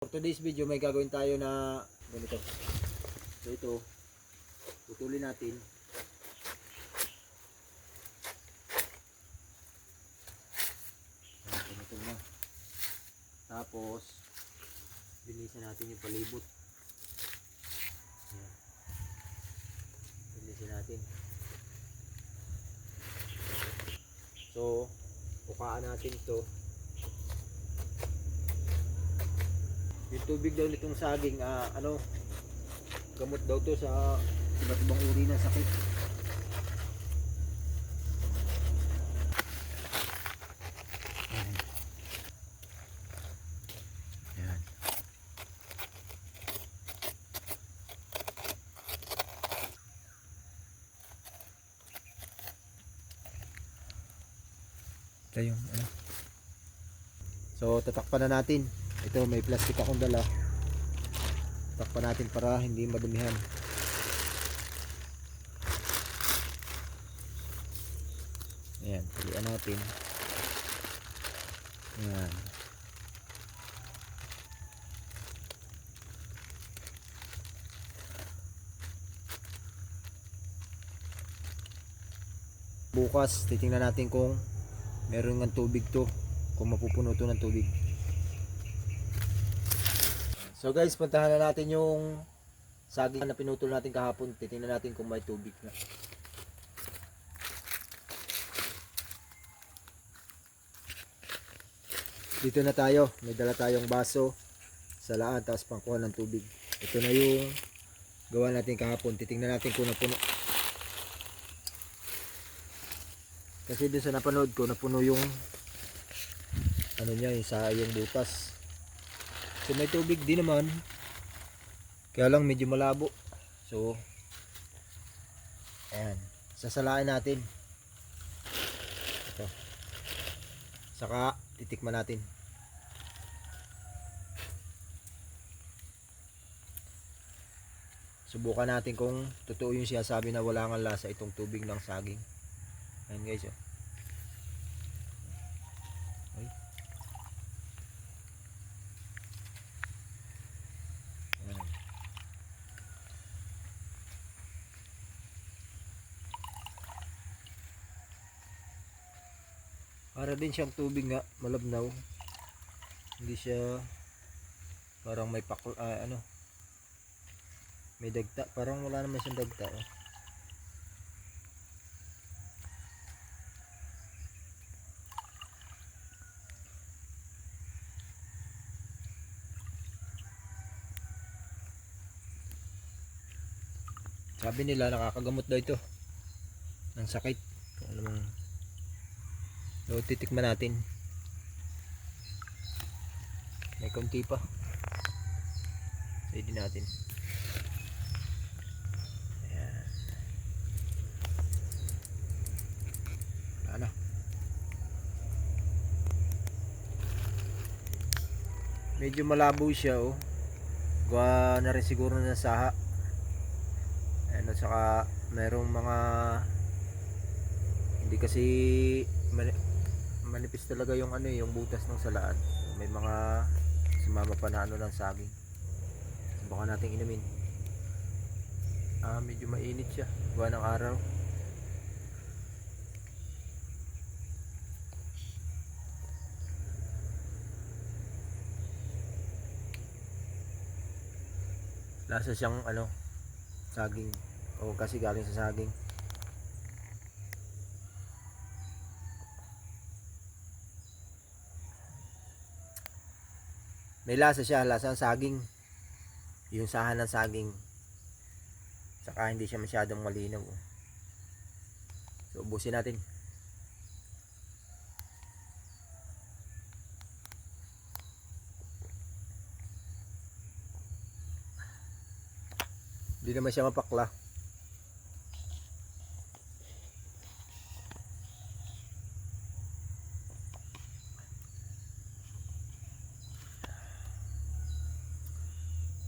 For today's video may gagawin tayo na ganito. So ito, putulin natin. Tapos, linisan natin yung palibot. Ayan. Linisin natin. So, bukaan natin ito. Yung tubig daw nitong saging, ah, ano, gamot daw to sa iba't ibang uri ng sakit. Ito yung ano. So tatakpan na natin. Ito may plastic akong dala. Tatakpan natin para hindi madumihan. Ayan, talian natin. Ayan. Bukas, titingnan natin kung meron ng tubig to. Kung mapupuno to ng tubig. So guys, puntahan na natin yung saging na pinutol natin kahapon. Titingnan natin kung may tubig na. Dito na tayo. May dala tayong baso sa laan tapos pangkuha ng tubig. Ito na yung gawa natin kahapon. Titingnan natin kung napuno. Kasi dun sa napanood ko, napuno yung ano niya, yung sa yung butas. So may tubig din naman. Kaya lang medyo malabo. So ayan, sasalain natin. Ito. Saka titikman natin. Subukan natin kung totoo yung sinasabi na wala nga lasa itong tubig ng saging. Ayan guys, oh. Para din siyang tubig nga, malabnaw. Hindi siya parang may pakl ah, ano. May dagta, parang wala naman siyang dagta. Oh. Sabi nila nakakagamot daw ito ng sakit. Alam mo. So, titikman natin. May konti pa. Pwede natin. Ayan. Ano? Medyo malabo siya oh. Gawa na rin siguro ng saha. Ano, saka merong mga hindi kasi manipis talaga yung ano eh, yung butas ng salaan. May mga sumama pa na ano ng saging. Subukan natin inumin. Ah, medyo mainit siya. Gawa ng araw. Lasa siyang ano, saging. O kasi galing sa saging. May lasa siya, lasa ng saging. Yung sahan ng saging. Saka hindi siya masyadong malinaw. So, ubusin natin. Hindi naman siya mapakla.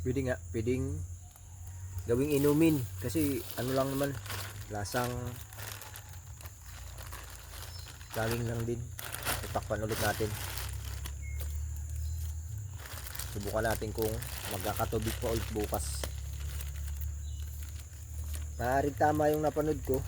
Pwede nga, pwedeng gawing inumin. Kasi ano lang naman lasang saging lang din. Itakpan ulit natin. Subukan natin kung magkakatubig pa ulit bukas. Maaaring tama yung napanood ko